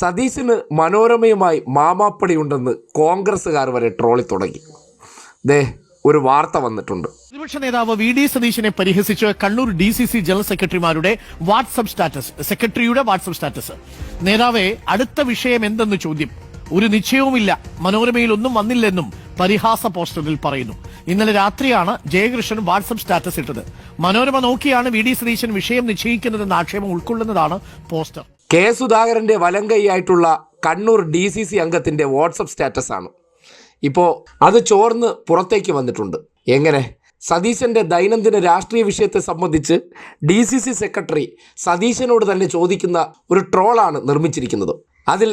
സതീശന് മനോരമയുമായി മാമാപ്പടിയുണ്ടെന്ന് കോൺഗ്രസ്സുകാർ വരെ ട്രോളി തുടങ്ങി. ദേ ഒരു വാർത്ത വന്നിട്ടുണ്ട്. പ്രതിപക്ഷ നേതാവ് വി ഡി സതീശനെ പരിഹസിച്ച് Kannur D C C general സെക്രട്ടറിമാരുടെ വാട്സപ്പ് സ്റ്റാറ്റസ് സെക്രട്ടറിയുടെ വാട്സപ്പ് സ്റ്റാറ്റസ്. നേതാവെ അടുത്ത വിഷയം എന്തെന്ന് ചോദ്യം? ഒരു നിശ്ചയവുമില്ല. മനോരമയിൽ ഒന്നും വന്നില്ലെന്നും പരിഹാസ പോസ്റ്ററിൽ പറയുന്നു. ഇന്നലെ രാത്രിയാണ് ജയകൃഷ്ണൻ വാട്സപ്പ് സ്റ്റാറ്റസ് ഇട്ടത്. മനോരമ നോക്കിയാണ് വി ഡി സതീശൻ വിഷയം നിശ്ചയിക്കുന്നതെന്ന ആക്ഷേപം ഉൾക്കൊള്ളുന്നതാണ് പോസ്റ്റർ. കെ സുധാകരന്റെ വലങ്കൈയായിട്ടുള്ള കണ്ണൂർ ഡി സി സി അംഗത്തിന്റെ വാട്സപ്പ് സ്റ്റാറ്റസാണ് ഇപ്പോൾ അത് ചോർന്ന് പുറത്തേക്ക് വന്നിട്ടുണ്ട്. എങ്ങനെ? സതീശന്റെ ദൈനംദിന രാഷ്ട്രീയ വിഷയത്തെ സംബന്ധിച്ച് ഡി സി സി സെക്രട്ടറി സതീശനോട് തന്നെ ചോദിക്കുന്ന ഒരു ട്രോളാണ് നിർമ്മിച്ചിരിക്കുന്നത്. അതിൽ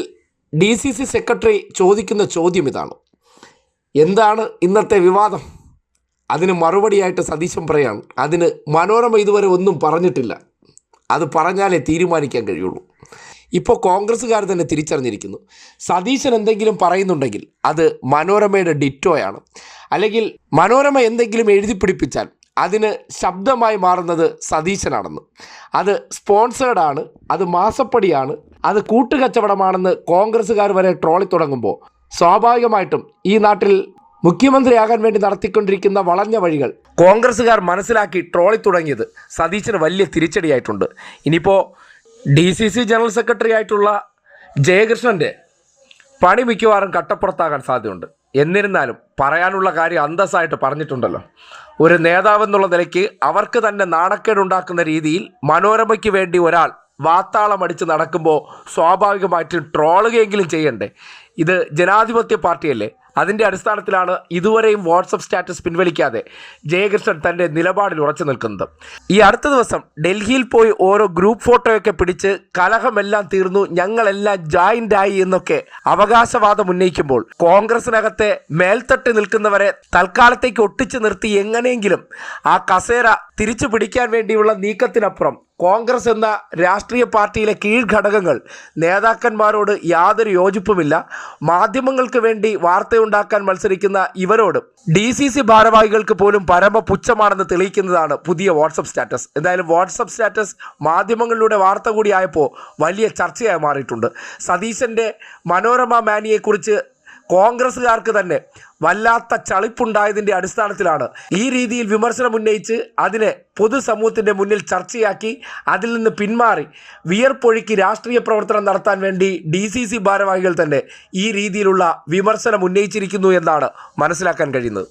ഡി സി സി സെക്രട്ടറി ചോദിക്കുന്ന ചോദ്യം ഇതാണ്. എന്താണ് ഇന്നത്തെ വിവാദം? അതിന് മറുപടിയായിട്ട് സതീശൻ പറയാണ്. അതിന് മനോരമ ഇതുവരെ ഒന്നും പറഞ്ഞിട്ടില്ല. അത് പറഞ്ഞാലേ തീരുമാനിക്കാൻ കഴിയുള്ളൂ. ഇപ്പോൾ കോൺഗ്രസ്സുകാർ തന്നെ തിരിച്ചറിഞ്ഞിരിക്കുന്നു. സതീശൻ എന്തെങ്കിലും പറയുന്നുണ്ടെങ്കിൽ അത് മനോരമയുടെ ഡിറ്റോയാണ്. അല്ലെങ്കിൽ മനോരമ എന്തെങ്കിലും എഴുതി പിടിപ്പിച്ചാൽ അതിന് ശബ്ദമായി മാറുന്നത് സതീശനാണെന്ന്. അത് സ്പോൺസേർഡാണ് അത് മാസപ്പടിയാണ് അത് കൂട്ടുകച്ചവടമാണെന്ന് കോൺഗ്രസ്സുകാർ വരെ ട്രോളി തുടങ്ങുമ്പോൾ സ്വാഭാവികമായിട്ടും ഈ നാട്ടിൽ മുഖ്യമന്ത്രിയാകാൻ വേണ്ടി നടത്തിക്കൊണ്ടിരിക്കുന്ന വളഞ്ഞ വഴികൾ. കോൺഗ്രസ്സുകാർ മനസ്സിലാക്കി ട്രോളി തുടങ്ങിയത് സതീശന് വലിയ തിരിച്ചടിയായിട്ടുണ്ട്. ഇനിയിപ്പോൾ D C C general secretary ആയിട്ടുള്ള ജയകൃഷ്ണന്റെ പണി മിക്കവാറും കട്ടപ്പുറത്താകാൻ സാധ്യതയുണ്ട്. എന്നിരുന്നാലും പറയാനുള്ള കാര്യം അന്തസ്സായിട്ട് പറഞ്ഞിട്ടുണ്ടല്ലോ. ഒരു നേതാവെന്നുള്ള നിലയ്ക്ക് അവർക്ക് തന്നെ നാണക്കേടുണ്ടാക്കുന്ന രീതിയിൽ മനോരമയ്ക്ക് വേണ്ടി ഒരാൾ വാത്താളം അടിച്ച് നടക്കുമ്പോൾ സ്വാഭാവികമായിട്ടും ട്രോളുകയെങ്കിലും ചെയ്യണ്ടേ? ഇത് ജനാധിപത്യ പാർട്ടിയല്ലേ? അതിന്റെ അടിസ്ഥാനത്തിലാണ് ഇതുവരെയും വാട്സപ്പ് സ്റ്റാറ്റസ് പിൻവലിക്കാതെ ജയകൃഷ്ണൻ തന്റെ നിലപാടിൽ ഉറച്ചു നിൽക്കുന്നത്. ഈ അടുത്ത ദിവസം ഡൽഹിയിൽ പോയി ഓരോ ഗ്രൂപ്പ് ഫോട്ടോയൊക്കെ പിടിച്ച് കലഹമെല്ലാം തീർന്നു ഞങ്ങളെല്ലാം ജോയിന്റ് ആയി എന്നൊക്കെ അവകാശവാദം ഉന്നയിക്കുമ്പോൾ കോൺഗ്രസിനകത്തെ മേൽത്തട്ടി നിൽക്കുന്നവരെ തൽക്കാലത്തേക്ക് ഒട്ടിച്ചു നിർത്തി എങ്ങനെയെങ്കിലും ആ കസേര തിരിച്ചു പിടിക്കാൻ വേണ്ടിയുള്ള നീക്കത്തിനപ്പുറം കോൺഗ്രസ് എന്ന രാഷ്ട്രീയ പാർട്ടിയിലെ കീഴ്ഘടകങ്ങൾ നേതാക്കന്മാരോട് യാതൊരു യോജിപ്പുമില്ല. മാധ്യമങ്ങൾക്ക് വേണ്ടി വാർത്തയുണ്ടാക്കാൻ മത്സരിക്കുന്ന ഇവരോട് ഡി സി സി ഭാരവാഹികൾക്ക് പോലും പരമ പുച്ഛമാണെന്ന് തെളിയിക്കുന്നതാണ് പുതിയ വാട്സപ്പ് സ്റ്റാറ്റസ്. എന്തായാലും വാട്സപ്പ് സ്റ്റാറ്റസ് മാധ്യമങ്ങളിലൂടെ വാർത്ത കൂടിയായപ്പോൾ വലിയ ചർച്ചയായി മാറിയിട്ടുണ്ട്. സതീശന്റെ മനോരമ മാനിയെക്കുറിച്ച് കോൺഗ്രസ്സുകാർക്ക് തന്നെ വല്ലാത്ത ചളിപ്പുണ്ടായതിന്റെ അടിസ്ഥാനത്തിലാണ് ഈ രീതിയിൽ വിമർശനം ഉന്നയിച്ച് അതിനെ പൊതുസമൂഹത്തിന്റെ മുന്നിൽ ചർച്ചയാക്കി അതിൽ നിന്ന് പിന്മാറി വിയർപ്പൊഴുക്കി രാഷ്ട്രീയ പ്രവർത്തനം നടത്താൻ വേണ്ടി ഡി സി സി ഭാരവാഹികൾ തന്നെ ഈ രീതിയിലുള്ള വിമർശനം ഉന്നയിച്ചിരിക്കുന്നു എന്നാണ് മനസ്സിലാക്കാൻ കഴിയുന്നത്.